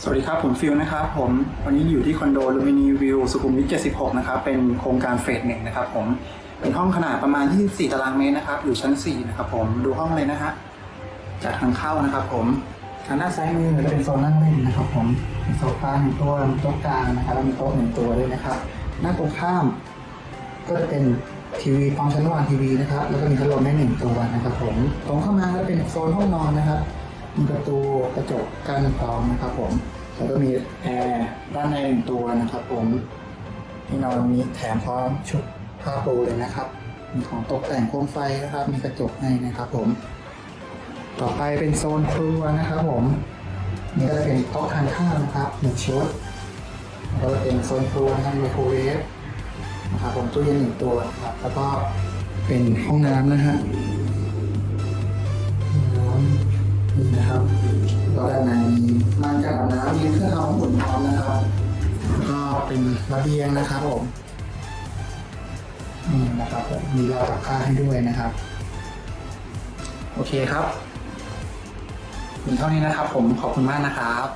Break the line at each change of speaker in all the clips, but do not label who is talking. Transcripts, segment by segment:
สวัสดีครับ ผมฟิลนะครับผมวันนี้อยู่ที่คอนโดลูมินีวิวสุขุมวิท 76 นะครับ เป็นโครงการเฟสหนึ่งนะครับผมเป็นห้องขนาดประมาณ 24 ตารางเมตรนะครับ อยู่ชั้น 4 นะครับผมดูห้องเลยนะฮะจากทางเข้านะครับผมทางด้านซ้ายมือจะเป็นโซนนั่งเล่นนะครับ ผมมีโซฟาหนึ่งตัวมีโต๊ะกลางนะครับแล้วมีโต๊ะหนึ่งตัวด้วยนะครับหน้าตรงข้าม ก็จะเป็นทีวีฟังชันวางทีวีนะครับแล้วก็มีพัดลมให้หนึ่งตัวนะครับ ผมตรงเข้ามาก็เป็นโซนห้องนอนนะครับ มีประตูกระจกกั้นกรองนะครับผม แล้วก็มีแอร์ด้านในหนึ่งตัวนะครับผมที่นอนมีแถมพร้อมชุดผ้าปูเลยนะครับ มีของตกแต่งโคมไฟนะครับ มีกระจกให้นะครับผม ต่อไปเป็นโซนครัวนะครับผมนี่ก็จะเป็นโต๊ะทานข้าวนะครับหนึ่งชุดแล้วก็เป็นโซนครัวนะครับไมโครเวฟนะครับผมตู้เย็นหนึ่งตัวนะครับแล้วก็เป็นห้องน้ำนะฮะ นะครับก็ด้านในมีม่านกันอาบน้ำมีเครื่องทำน้ำอุ่นพร้อมนะครับแล้วก็เป็นระเบียงนะครับผมนี่นะครับผมมีราวตักผ้าให้ด้วยนะครับ โอเคครับมีเท่านี้นะครับ ผมขอบคุณมากนะครับ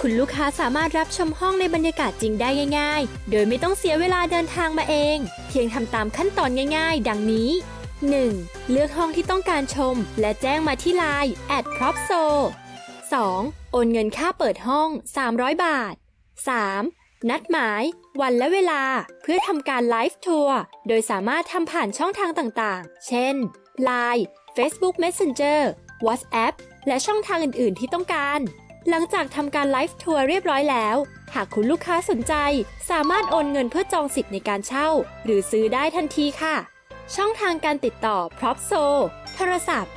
คุณลูกค้าสามารถรับชมห้องในบรรยากาศจริงได้ง่าย ๆ โดยไม่ต้องเสียเวลาเดินทางมาเอง เพียงทำตามขั้นตอนง่าย ๆ ดังนี้ 1. เลือกห้องที่ต้องการชม และแจ้งมาที่ไลน์ at propso 2. โอนเงินค่าเปิดห้อง 300 บาท 3. นัดหมาย วันและเวลา เพื่อทำการไลฟ์ทัวร์ โดยสามารถทำผ่านช่องทางต่างๆ เช่น Line Facebook Messenger WhatsApp และช่องทางอื่นๆ ที่ต้องการ หลังจากทำการไลฟ์ทัวร์เรียบร้อยแล้ว หากคุณลูกค้าสนใจ สามารถโอนเงินเพื่อจองสิทธิ์ในการเช่า หรือซื้อได้ทันทีค่ะ ช่องทางการติดต่อพร็อพโซโทรศัพท์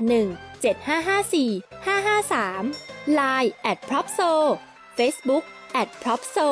081 7554 553 Line at p r o p s o Facebook at p r o p s o